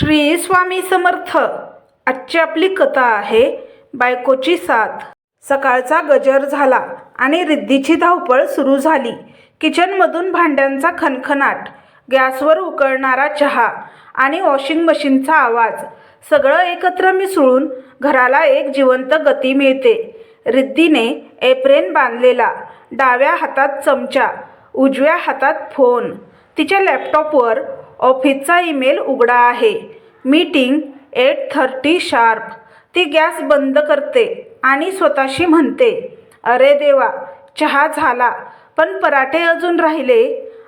श्री स्वामी समर्थ. आजची आपली कथा आहे बायकोची साथ. सकाळचा गजर झाला आणि रिद्धीची धावपळ सुरू झाली. किचनमधून भांड्यांचा खनखनाट गॅसवर उकळणारा चहा आणि वॉशिंग मशीनचा आवाज सगळं एकत्र मिसळून घराला एक जिवंत गती मिळते. रिद्धीने एप्रेन बांधलेला डाव्या हातात चमचा उजव्या हातात फोन तिच्या लॅपटॉपवर ऑफिसचा ईमेल उघडा आहे. Meeting eight thirty sharp. ती गॅस बंद करते आणि स्वतःशी म्हणते अरे देवा चहा झाला पण पराठे अजून राहिले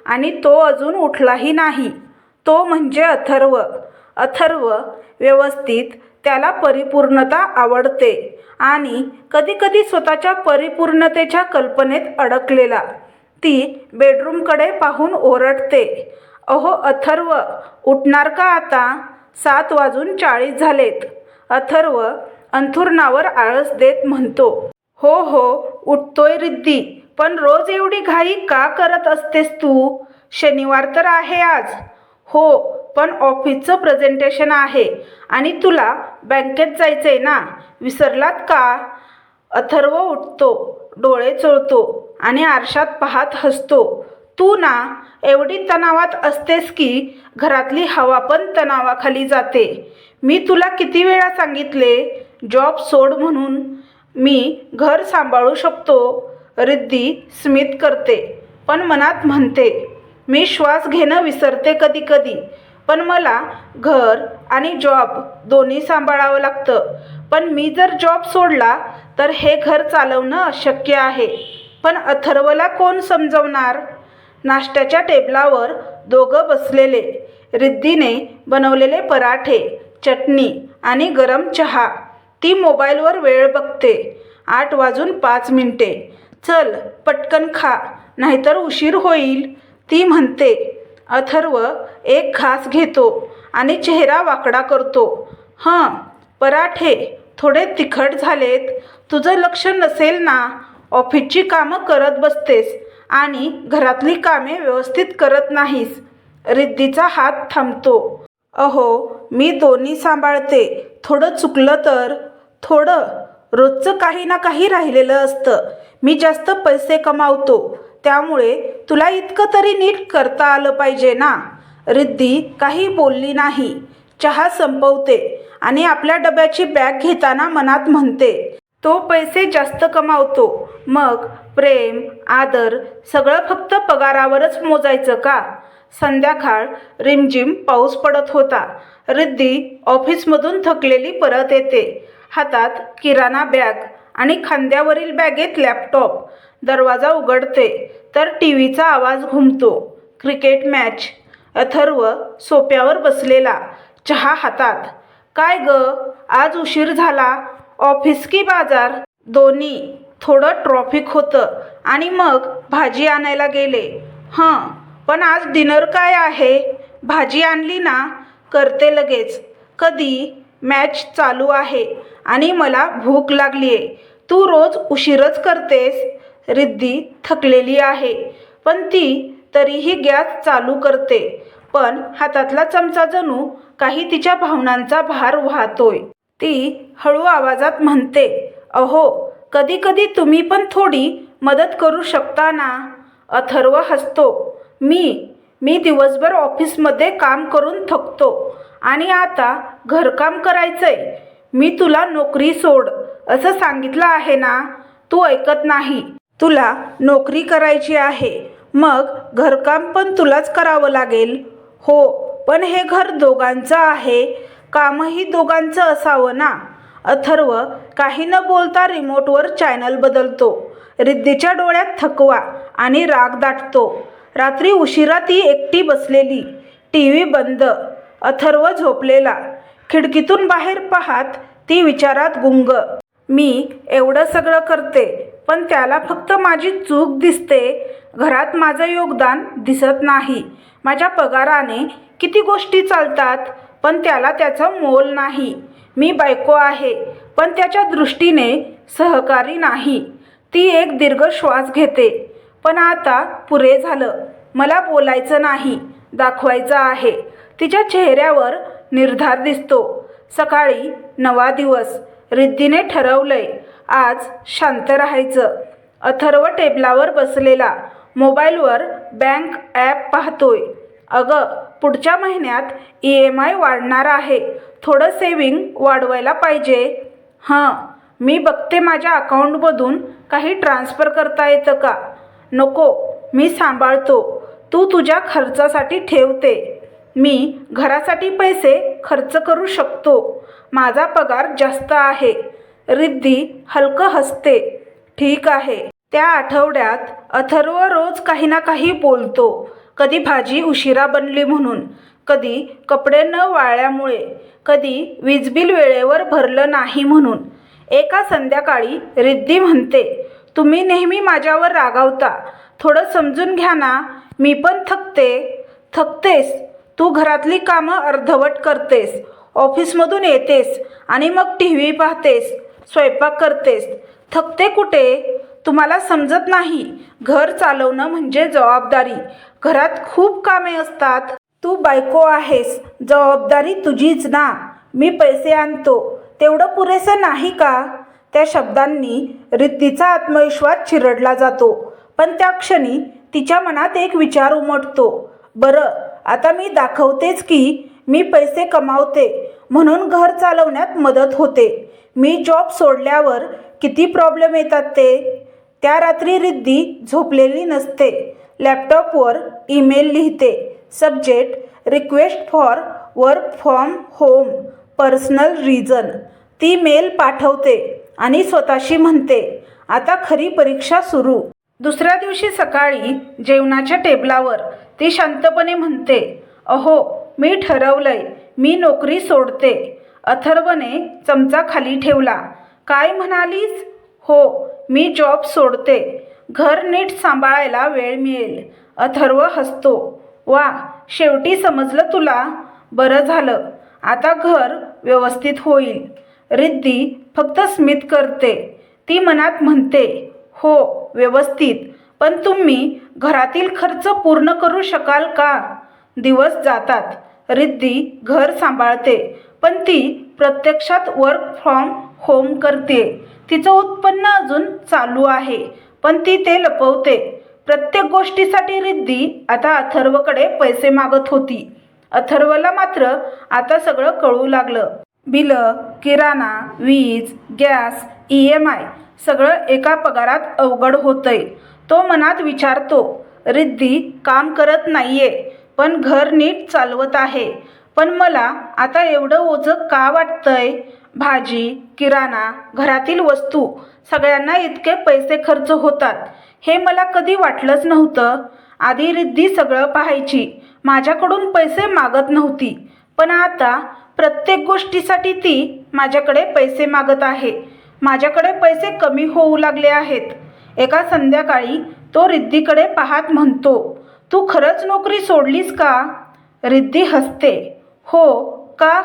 आणि तो अजून उठलाही नाही. तो म्हणजे अथर्व. अथर्व व्यवस्थित त्याला परिपूर्णता आवडते आणि कधीकधी स्वतःच्या परिपूर्णतेच्या कल्पनेत अडकलेला. ती बेडरूमकडे पाहून ओरडते अहो अथर्व उठणार का आता? सात वाजून चाळीस झालेत. अथर्व अंथुरणावर आळस देत म्हणतो हो हो उठतोय रिद्धी पण रोज एवढी घाई का करत असतेस तू? शनिवार तर आहे आज. हो पण ऑफिसचं प्रेझेंटेशन आहे आणि तुला बँकेत जायचं आहे ना? विसरलात का? अथर्व उठतो डोळे चोळतो आणि आरशात पाहत हसतो. तू ना एवढी तणावात असतेस की घरातली हवा पण तणावाखाली जाते. मी तुला किती वेळा सांगितले जॉब सोड म्हणून मी घर सांभाळू शकतो रिद्धी स्मित करते पण मनात म्हणते मी श्वास घेणं विसरते कधी कधी पण मला घर आणि जॉब दोन्ही सांभाळावं लागतं. पण मी जर जॉब सोडला तर हे घर चालवणं अशक्य आहे. पण अथर्वला कोण समजवणार? नाश्त्याच्या टेबलावर दोघं बसलेले. रिद्धीने बनवलेले पराठे चटणी आणि गरम चहा. ती मोबाईलवर वेळ बघते. आठ वाजून पाच मिनिटे. चल पटकन खा नाहीतर उशीर होईल. ती म्हणते अथर्व एक घास घेतो आणि चेहरा वाकडा करतो. हां पराठे थोडे तिखट झालेत. तुझं लक्ष नसेल ना? ऑफिसची कामं करत बसतेस. आणि घरातली कामे व्यवस्थित करत नाहीस. रिद्धीचा हात थांबतो. अहो मी दोन्ही सांभाळते. थोडं चुकलं तर? थोडं? रोजचं काही ना काही राहिलेलं असतं. मी जास्त पैसे कमावतो. त्यामुळे तुला इतकं तरी नीट करता आलं पाहिजे ना? रिद्धी काही बोलली नाही. चहा संपवते आणि आपल्या डब्याची बॅग घेताना मनात म्हणते तो पैसे जास्त कमावतो. मग प्रेम आदर सगळं फक्त पगारावरच मोजायचं का? संध्याकाळ रिमझिम पाऊस पडत होता. रिद्धी ऑफिसमधून थकलेली परत येते. हातात किराणा बॅग आणि खांद्यावरील बॅगेत लॅपटॉप. दरवाजा उघडते तर टी व्हीचा आवाज घुमतो. Cricket match. अथर्व सोप्यावर बसलेला चहा हातात. काय ग? आज उशीर झाला. ऑफिस की बाजार? दोन्ही. थोडं ट्रॉफिक होतं. आणि मग भाजी आणायला गेले. हां पण आज डिनर काय आहे? भाजी आणली ना? करते लगेच. कधी? मॅच चालू आहे. आणि मला भूक लागली आहे तू रोज उशीरच करतेस? रिद्धी थकलेली आहे. पण ती तरीही गॅस चालू करते. पण हातातला चमचा जणू काही तिच्या भावनांचा भार वाहतोय. ती हळू आवाजात म्हणते अहो कधी कधी तुम्ही पण थोडी मदत करू शकता ना? अथर्व हसतो. मी मी दिवसभर ऑफिसमध्ये काम करून थकतो आणि आता घरकाम करायचं आहे मी तुला नोकरी सोड असं सांगितलं आहे ना? तू ऐकत नाही. तुला नोकरी करायची आहे. मग घरकाम पण तुलाच करावं लागेल. हो पण हे घर दोघांचं आहे. कामही दोघांचं असावं ना? अथर्व काही न बोलता रिमोटवर चॅनल बदलतो. रिद्धीच्या डोळ्यात थकवा आणि राग दाटतो. रात्री उशिरा ती एकटी बसलेली. टी व्ही बंद. अथर्व झोपलेला. खिडकीतून बाहेर पाहात ती विचारात गुंग. मी एवढं सगळं करते पण त्याला फक्त माझी चूक दिसते. घरात माझं योगदान दिसत नाही. माझ्या पगाराने किती गोष्टी चालतात? पण त्याला त्याचं मोल नाही. मी बायको आहे पण त्याच्या दृष्टीने सहकारी नाही. ती एक दीर्घ श्वास घेते. पण आता पुरे झालं. मला बोलायचं नाही दाखवायचं आहे. तिच्या चेहऱ्यावर निर्धार दिसतो. सकाळी नवा दिवस. रिद्धीने ठरवलंय आज शांत राहायचं. अथर्व टेबलावर बसलेला. मोबाईलवर बँक ॲप पाहतोय. अगं पुढच्या महिन्यात ई एम आय वाढणार आहे. थोडं सेविंग वाढवायला पाहिजे. हां मी बघते माझ्या अकाउंटमधून काही ट्रान्स्फर करता येतं का? नको मी सांभाळतो. तू तुझ्या खर्चासाठी ठेवते. मी घरासाठी पैसे खर्च करू शकतो. माझा पगार जास्त आहे. रिद्धी हलकं हसते. ठीक आहे. त्या आठवड्यात अथर्व रोज काही ना काही बोलतो. कधी भाजी उशिरा बनली म्हणून कधी कपडे न वाळल्यामुळे कधी वीज बिल वेळेवर भरलं नाही म्हणून. एका संध्याकाळी रिद्धी म्हणते तुम्ही नेहमी माझ्यावर रागावता. थोडं समजून घ्या ना मी पण थकते. थकतेस. तू घरातली कामं अर्धवट करतेस. ऑफिसमधून येतेस आणि मग टी व्ही पाहतेस. स्वयंपाक करतेस. थकते कुठे? तुम्हाला समजत नाही. घर चालवणं म्हणजे जबाबदारी. घरात खूप कामे असतात. तू बायको आहेस. जबाबदारी तुझीच ना. मी पैसे आणतो. तेवढं पुरेसं नाही का? त्या शब्दांनी रिद्धीचा आत्मविश्वास चिरडला जातो. पण त्या क्षणी तिच्या मनात एक विचार उमटतो. बरं आता मी दाखवतेच की मी पैसे कमावते म्हणून घर चालवण्यात मदत होते. मी जॉब सोडल्यावर किती प्रॉब्लेम येतात ते? त्या रात्री रिद्धी झोपलेली नसते. लॅपटॉपवर ईमेल लिहिते. Subject request for work from home personal reason ती मेल पाठवते आणि स्वतःशी म्हणते. आता खरी परीक्षा सुरू. दुसऱ्या दिवशी सकाळी जेवणाच्या टेबलावर ती शांतपणे म्हणते. अहो मी ठरवलंय मी नोकरी सोडते. अथर्वने चमचा खाली ठेवला. काय म्हणालीस? हो मी जॉब सोडते. घर नीट सांभाळायला वेळ मिळेल. अथर्व हसतो. वा शेवटी समजलं तुला? बरं झालं. आता घर व्यवस्थित होईल. रिद्धी फक्त स्मित करते. ती मनात म्हणते हो व्यवस्थित. पण तुम्ही घरातील खर्च पूर्ण करू शकाल का? दिवस जातात. रिद्धी घर सांभाळते. पण ती प्रत्यक्षात वर्क फ्रॉम होम करते. तिचं उत्पन्न अजून चालू आहे. पण ती ते लपवते. प्रत्येक गोष्टीसाठी रिद्धी आता अथर्वकडे पैसे मागत होती. अथर्वला मात्र आता सगळं कळू लागलं. बिलं किराणा वीज गॅस ई एम आय सगळं एका पगारात अवघड होतंय. तो मनात विचारतो रिद्धी काम करत नाहीये पण घर नीट चालवत आहे. पण मला आता एवढं ओझं का वाटतंय? भाजी किराणा घरातील वस्तू सगळ्यांना इतके पैसे खर्च होतात. हे मला कधी वाटलंच नव्हतं. आधी रिद्धी सगळं पाहायची. माझ्याकडून पैसे मागत नव्हती. पण आता प्रत्येक गोष्टीसाठी ती माझ्याकडे पैसे मागत आहे. माझ्याकडे पैसे कमी होऊ लागले आहेत. एका संध्याकाळी तो रिद्धीकडे पाहत म्हणतो तू खरंच नोकरी सोडलीस का? रिद्धी हसते. हो का?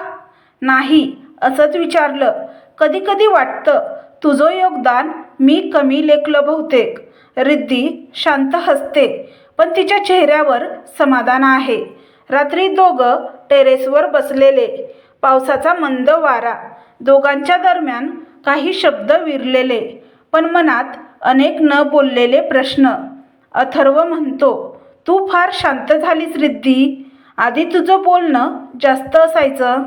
नाही असंच विचारलं. कधी कधी वाटतं तुझं योगदान मी कमी लेखलं बहुतेक. रिद्धी शांत हसते पण तिच्या चेहऱ्यावर समाधान आहे. रात्री दोघं टेरेसवर बसलेले पावसाचा मंद वारा. दोघांच्या दरम्यान काही शब्द विरलेले पण मनात अनेक न बोललेले प्रश्न. अथर्व म्हणतो तू फार शांत झालीस रिद्धी. आधी तुझं बोलणं जास्त असायचं.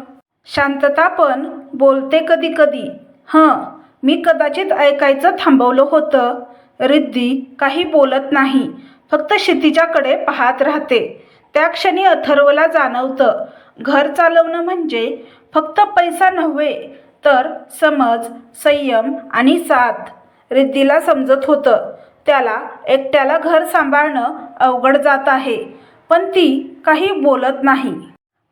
शांतता पण बोलते कधी कधी. हं मी कदाचित ऐकायचं थांबवलं होतं. रिद्धी काही बोलत नाही फक्त क्षितिजाकडे पाहत राहते. त्या क्षणी अथर्वला जाणवतं घर चालवणं म्हणजे फक्त पैसा नव्हे तर समज संयम आणि साथ. रिद्धीला समजत होतं त्याला एकट्याला घर सांभाळणं अवघड जात आहे पण ती काही बोलत नाही.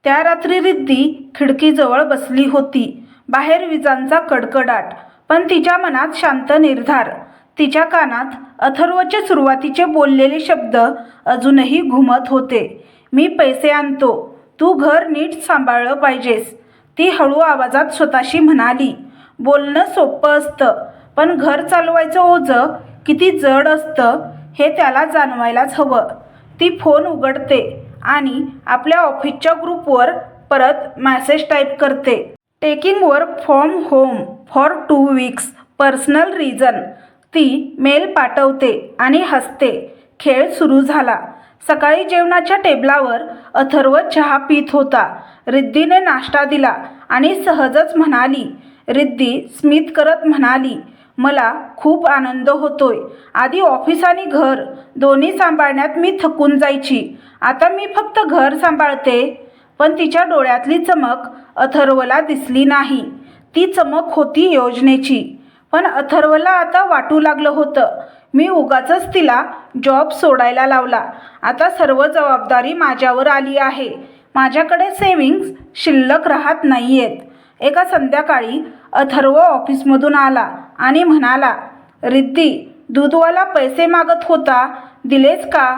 त्या रात्री रिद्धी खिडकीजवळ बसली होती. बाहेर विजांचा कडकडाट पण तिच्या मनात शांत निर्धार. तिच्या कानात अथर्वचे सुरुवातीचे बोललेले शब्द अजूनही घुमत होते. मी पैसे आणतो. तू घर नीट सांभाळलं पाहिजेस. ती हळू आवाजात स्वतःशी म्हणाली. बोलणं सोपं असतं पण घर चालवायचं ओझं किती जड असतं हे त्याला जाणवायलाच हवं. ती फोन उघडते. आणि आपल्या ऑफिसच्या ग्रुपवर परत मॅसेज टाईप करते. Taking work from home for two weeks personal reason ती मेल पाठवते आणि हसते. खेळ सुरू झाला. सकाळी जेवणाच्या टेबलावर अथर्व चहा पित होता. रिद्धीने नाश्ता दिला आणि सहजच म्हणाली रिद्धी स्मित करत म्हणाली मला खूप आनंद होतोय. आधी ऑफिस आणि घर दोन्ही सांभाळण्यात मी थकून जायची. आता मी फक्त घर सांभाळते पण तिच्या डोळ्यातली चमक अथर्वला दिसली नाही. ती चमक होती योजनेची. पण अथर्वला आता वाटू लागलं होतं. मी उगाचच तिला जॉब सोडायला लावला. आता सर्व जबाबदारी माझ्यावर आली आहे. माझ्याकडे सेविंग्स शिल्लक राहत नाही आहेत एका संध्याकाळी अथर्व ऑफिसमधून आला. आणि म्हणाला रिद्धी दूधवाला पैसे मागत होता दिलेच का?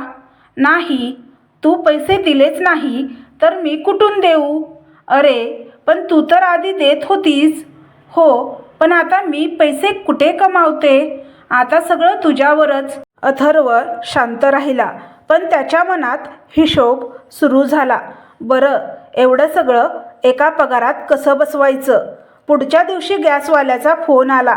नाही तू पैसे दिलेच नाही तर मी कुठून देऊ? अरे पण तू तर आधी देत होतीस. हो पण आता मी पैसे कुठे कमावते? आता सगळं तुझ्यावरच. अथर्व शांत राहिला पण त्याच्या मनात हिशोब सुरू झाला. बरं एवढं सगळं एका पगारात कसं बसवायचं? पुढच्या दिवशी गॅसवाल्याचा फोन आला.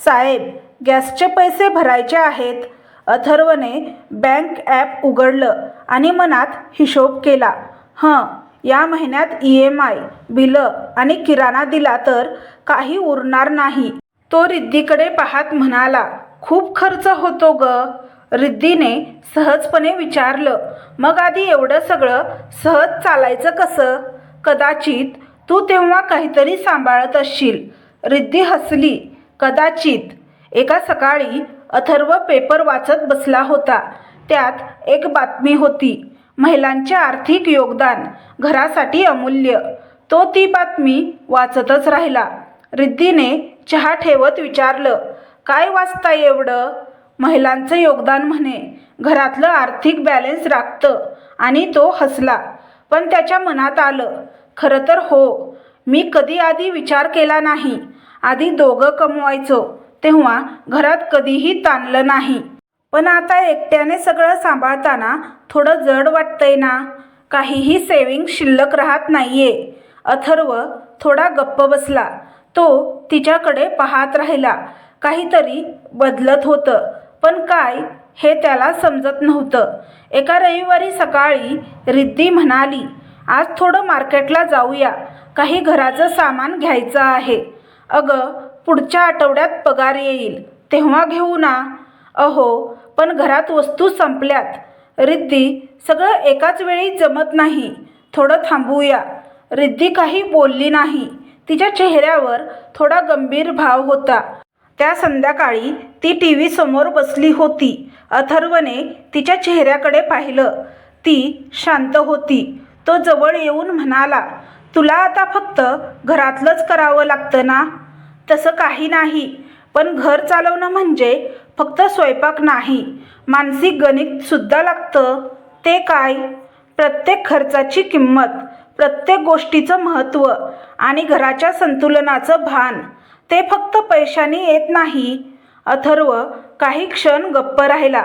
साहेब गॅसचे पैसे भरायचे आहेत. अथर्वने बँक ॲप उघडलं आणि मनात हिशोब केला. हं या महिन्यात ई एम आय बिलं आणि किराणा दिला तर काही उरणार नाही. तो रिद्धीकडे पाहत म्हणाला खूप खर्च होतो ग. रिद्धीने सहजपणे विचारलं मग आधी एवढं सगळं सहज चालायचं कसं? कदाचित तू तेव्हा काहीतरी सांभाळत असशील. रिद्धी हसली. कदाचित एका सकाळी अथर्व पेपर वाचत बसला होता. त्यात एक बातमी होती. महिलांचे आर्थिक योगदान घरासाठी अमूल्य. तो ती बातमी वाचतच राहिला. रिद्धीने चहा ठेवत विचारलं काय वाचता एवढं? महिलांचं योगदान म्हणे. घरातलं आर्थिक बॅलन्स राखतं आणि तो हसला. पण त्याच्या मनात आलं खरं तर हो मी कधी आधी विचार केला नाही. आधी दोघं कमवायचो तेव्हा घरात कधीही ताणलं नाही. पण आता एकट्याने सगळं सांभाळताना थोडं जड वाटतंय ना? काहीही सेविंग शिल्लक राहत नाहीये. अथर्व थोडा गप्प बसला. तो तिच्याकडे पाहत राहिला. काहीतरी बदलत होतं. पण काय हे त्याला समजत नव्हतं. एका रविवारी सकाळी रिद्धी म्हणाली आज थोडं मार्केटला जाऊया. काही घराचं सामान घ्यायचं आहे. अगं पुढच्या आठवड्यात पगार येईल. तेव्हा घेऊ ना. अहो पण घरात वस्तू संपल्यात. रिद्धी सगळं एकाच वेळी जमत नाही. थोडं थांबूया. रिद्धी काही बोलली नाही. तिच्या चेहऱ्यावर थोडा गंभीर भाव होता. त्या संध्याकाळी ती टी व्ही समोर बसली होती. अथर्वने तिच्या चेहऱ्याकडे पाहिलं. ती शांत होती. तो जवळ येऊन म्हणाला तुला आता फक्त घरातलंच करावं लागतं ना? तसं काही नाही. पण घर चालवणं म्हणजे फक्त स्वयंपाक नाही. मानसिक गणितसुद्धा लागतं. ते काय? प्रत्येक खर्चाची किंमत प्रत्येक गोष्टीचं महत्त्व आणि घराच्या संतुलनाचं भान ते फक्त पैशाने येत नाही. अथर्व काही क्षण गप्प राहिला.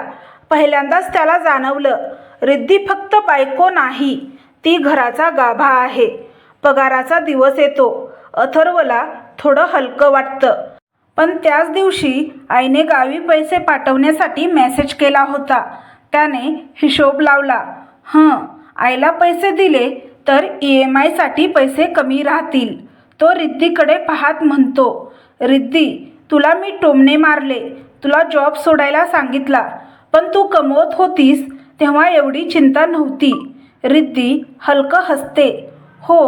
पहिल्यांदाच त्याला जाणवलं रिद्धी फक्त बायको नाही ती घराचा गाभा आहे. पगाराचा दिवस येतो. अथर्वला थोडं हलकं वाटतं. पण त्याच दिवशी आईने गावी पैसे पाठवण्यासाठी मेसेज केला होता. त्याने हिशोब लावला. हं आईला पैसे दिले तर ई एम आयसाठी पैसे कमी राहतील तो रिद्धीकडे पाहत म्हणतो. रिद्धी तुला मी टोमणे मारले. तुला जॉब सोडायला सांगितला. पण तू कमवत होतीस तेव्हा एवढी चिंता नव्हती. रिद्धी हलकं हसते. हो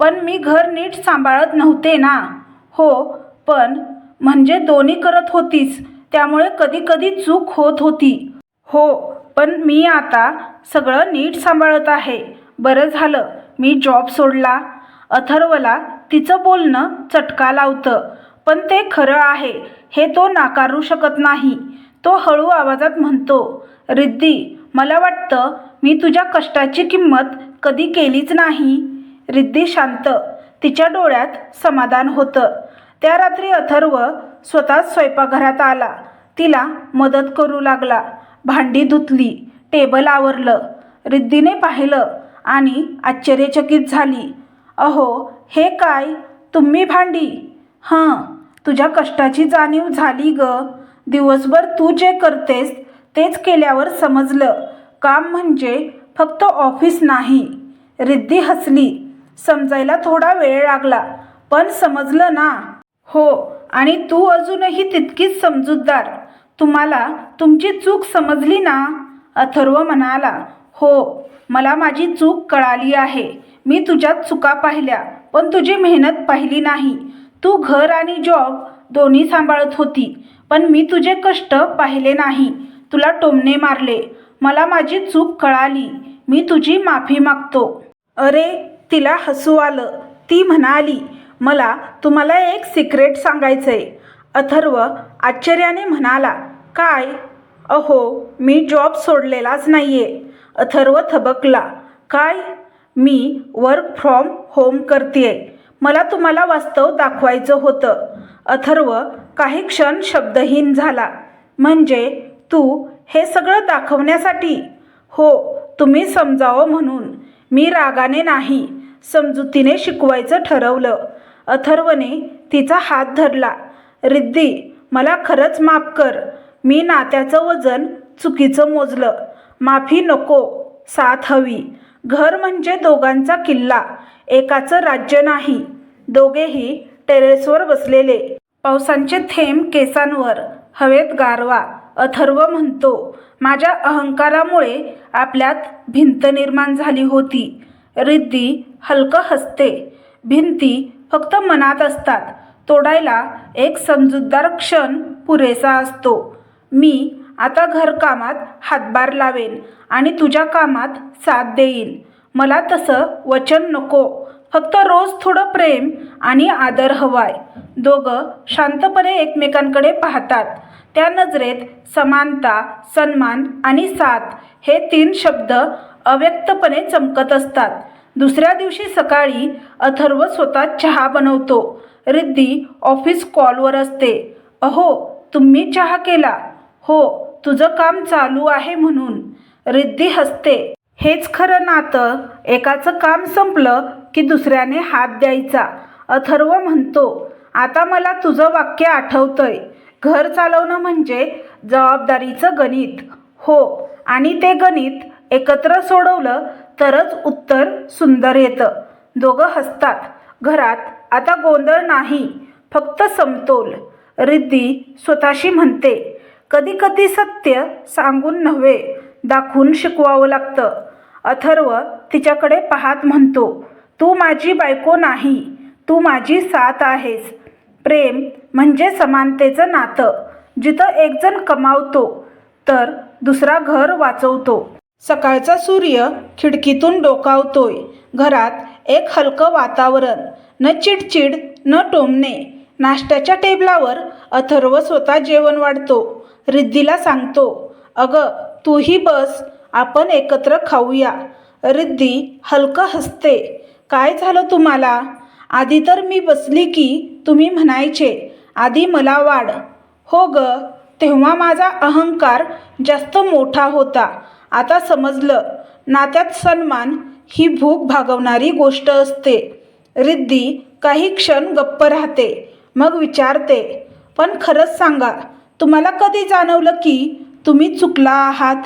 पण मी घर नीट सांभाळत नव्हते ना. हो पण म्हणजे दोन्ही करत होतीस त्यामुळे कधी कधी चूक होत होती. हो पण मी आता सगळं नीट सांभाळत आहे. बरं झालं मी जॉब सोडला. अथर्वला तिचं बोलणं चटका लावतं पण ते खरं आहे हे तो नाकारू शकत नाही. तो हळू आवाजात म्हणतो रिद्धी मला वाटतं मी तुझ्या कष्टाची किंमत कधी केलीच नाही. रिद्धी शांत. तिच्या डोळ्यात समाधान होतं. त्या रात्री अथर्व स्वतःच स्वयंपाकघरात आला. तिला मदत करू लागला. भांडी धुतली. टेबल आवरलं. रिद्धीने पाहिलं आणि आश्चर्यचकित झाली. अहो हे काय? तुम्ही भांडी? हां तुझ्या कष्टाची जाणीव झाली ग. दिवसभर तू जे करतेस तेच केल्यावर समजलं. काम म्हणजे फक्त ऑफिस नाही. रिद्धी हसली. समजायला थोडा वेळ लागला. पण समजलं ना? हो आणि तू अजूनही तितकीच समजूतदार. तुम्हाला तुमची चूक समजली ना? अथर्व म्हणाला. हो मला माझी चूक कळाली आहे. मी तुझ्यात चुका पाहिल्या पण तुझी मेहनत पाहिली नाही. तू घर आणि जॉब दोन्ही सांभाळत होती पण मी तुझे कष्ट पाहिले नाही. तुला टोमणे मारले. मला माझी चूक कळाली. मी तुझी माफी मागतो. अरे तिला हसू आलं. ती म्हणाली मला तुम्हाला एक सिक्रेट सांगायचं आहे अथर्व आश्चर्याने म्हणाला काय? अहो मी जॉब सोडलेलाच नाही आहे अथर्व थबकला काय? मी वर्क फ्रॉम होम करते मला तुम्हाला वास्तव दाखवायचं होतं. अथर्व काही क्षण शब्दहीन झाला म्हणजे तू हे सगळं दाखवण्यासाठी? हो तुम्ही समजावं म्हणून. मी रागाने नाही. समजुतीने शिकवायचं ठरवलं. अथर्वने तिचा हात धरला. रिद्धी मला खरंच माफ कर. मी नात्याचं वजन चुकीचं मोजलं. माफी नको. साथ हवी. घर म्हणजे दोघांचा किल्ला. एकाचं राज्य नाही. दोघेही टेरेसवर बसलेले. पावसांचे थेंब केसांवर. हवेत गारवा. अथर्व म्हणतो माझ्या अहंकारामुळे आपल्यात भिंत निर्माण झाली होती. रिद्धी हलकं हसते. भिंती फक्त मनात असतात. तोडायला एक समजूतदार क्षण पुरेसा असतो. मी आता घरकामात हातभार लावेन आणि तुझ्या कामात साथ देईन. मला तसं वचन नको. फक्त रोज थोडं प्रेम आणि आदर हवाय. दोघं शांतपणे एकमेकांकडे पाहतात. त्या नजरेत समानता सन्मान आणि साथ हे तीन शब्द अव्यक्तपणे चमकत असतात. दुसऱ्या दिवशी सकाळी अथर्व स्वतः चहा बनवतो. रिद्धी ऑफिस कॉलवर असते. अहो तुम्ही चहा केला. हो तुझं काम चालू आहे म्हणून. रिद्धी हसते. हेच खरं नातं. एकाचं काम संपलं की दुसऱ्याने हात द्यायचा. अथर्व म्हणतो आता मला तुझं वाक्य आठवतंय. घर चालवणं म्हणजे जबाबदारीचं गणित. हो आणि ते गणित एकत्र सोडवलं तरच उत्तर सुंदर येतं. दोघं हसतात. घरात आता गोंधळ नाही फक्त समतोल. रिद्धी स्वतःशी म्हणते कधी कधी सत्य सांगून नव्हे दाखवून शिकवावं लागतं अथर्व तिच्याकडे पाहत म्हणतो तू माझी बायको नाही तू माझी साथ आहेस. प्रेम म्हणजे समानतेचं नातं. जिथं एकजण कमावतो तर दुसरा घर वाचवतो. सकाळचा सूर्य खिडकीतून डोकावतोय. घरात एक हलकं वातावरण. न चिडचिड न टोमणे. नाश्त्याच्या टेबलावर अथर्व स्वतः जेवण वाढतो. रिद्धीला सांगतो अगं तूही बस आपण एकत्र खाऊया. रिद्धी हलकं हसते. काय झालं तुम्हाला? आधी तर मी बसली की तुम्ही म्हणायचे आधी मला वाढ. हो ग तेव्हा माझा अहंकार जास्त मोठा होता. आता समजलं. नात्यात सन्मान ही भूक भागवणारी गोष्ट असते. रिद्धी काही क्षण गप्प राहते मग विचारते पण खरंच सांगा तुम्हाला कधी जाणवलं की तुम्ही चुकला आहात?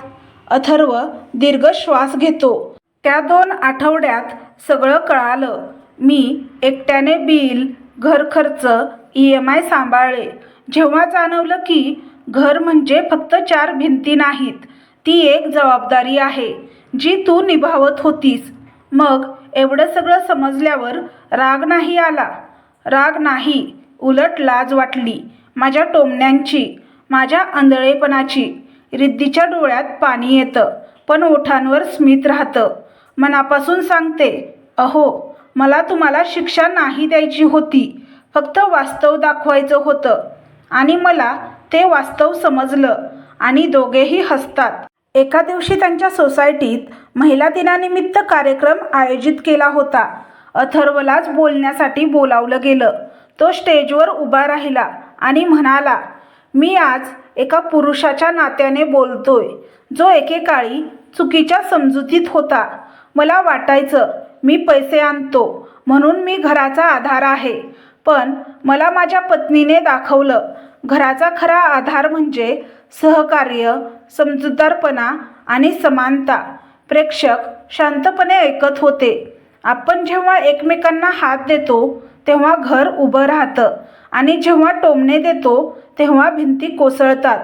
अथर्व दीर्घ श्वास घेतो. त्या दोन आठवड्यात सगळं कळालं. मी एकट्याने बिल घर खर्च ई एम आय सांभाळले. जेव्हा जाणवलं की घर म्हणजे फक्त चार भिंती नाहीत ती एक जबाबदारी आहे जी तू निभावत होतीस. मग एवढं सगळं समजल्यावर राग नाही आला. राग नाही उलट लाज वाटली. माझ्या टोमण्यांची माझ्या आंधळेपणाची रिद्धीच्या डोळ्यात पाणी येतं पण ओठांवर स्मित राहतं. मनापासून सांगते अहो मला तुम्हाला शिक्षा नाही द्यायची होती. फक्त वास्तव दाखवायचं होतं आणि मला ते वास्तव समजलं आणि दोघेही हसतात. एका दिवशी त्यांच्या सोसायटीत महिला दिनानिमित्त कार्यक्रम आयोजित केला होता. अथर्वलाच बोलण्यासाठी बोलावलं गेलं. तो स्टेजवर उभा राहिला आणि म्हणाला मी आज एका पुरुषाच्या नात्याने बोलतोय जो एकेकाळी चुकीच्या समजुतीत होता. मला वाटायचं मी पैसे आणतो म्हणून मी घराचा आधार आहे. पण मला माझ्या पत्नीने दाखवलं घराचा खरा आधार म्हणजे सहकार्य समजूतदारपणा आणि समानता. प्रेक्षक शांतपणे ऐकत होते. आपण जेव्हा एकमेकांना हात देतो तेव्हा घर उभं राहतं आणि जेव्हा टोमणे देतो तेव्हा भिंती कोसळतात.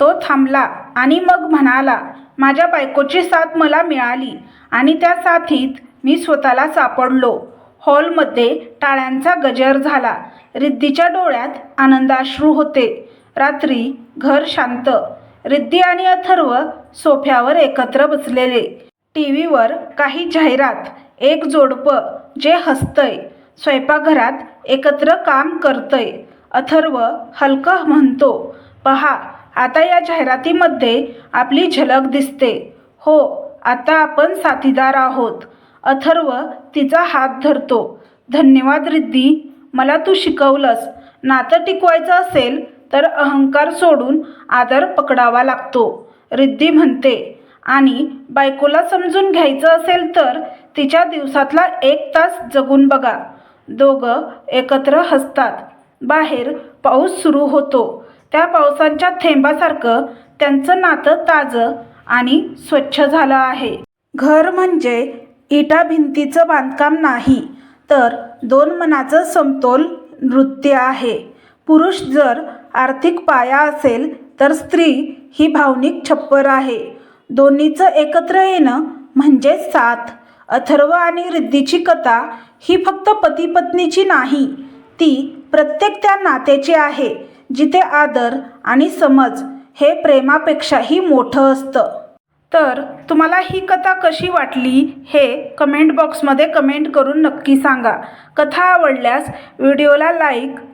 तो थांबला आणि मग म्हणाला माझ्या बायकोची साथ मला मिळाली आणि त्या साथीत मी स्वतःला सापडलो. हॉलमध्ये टाळ्यांचा गजर झाला. रिद्धीच्या डोळ्यात आनंदाश्रू होते. रात्री घर शांत रिद्धी आणि अथर्व सोफ्यावर एकत्र बसलेले. टी व्हीवर काही जाहिरात एक जोडपं जे हसतंय स्वयंपाकघरात एकत्र काम करतंय. अथर्व हलकं म्हणतो पहा आता या जाहिरातीमध्ये आपली झलक दिसते. हो आता आपण साथीदार आहोत. अथर्व तिचा हात धरतो धन्यवाद रिद्धी मला तू शिकवलंस. नातं टिकवायचं असेल तर अहंकार सोडून आदर पकडावा लागतो. रिद्धी म्हणते आणि बायकोला समजून घ्यायचं असेल तर तिच्या दिवसातला एक तास जगून बघा. दोघं एकत्र हसतात. बाहेर पाऊस सुरू होतो. त्या पावसांच्या थेंबासारखं त्यांचं नातं ताजं आणि स्वच्छ झालं आहे. घर म्हणजे इटा भिंतीचं बांधकाम नाही तर दोन मनाचं समतोल नृत्य आहे. पुरुष जर आर्थिक पाया असेल तर स्त्री ही भावनिक छप्पर आहे. दोन्हीचं एकत्र येणं म्हणजे साथ. अथर्व आणि रिद्धीची कथा ही फक्त पती पत्नीची नाही ती प्रत्येक त्या नात्याची आहे जिथे आदर आणि समज हे प्रेमापेक्षाही मोठं असतं. तर तुम्हाला ही कथा कशी वाटली हे कमेंट बॉक्समध्ये कमेंट करून नक्की सांगा. कथा आवडल्यास व्हिडिओला लाईक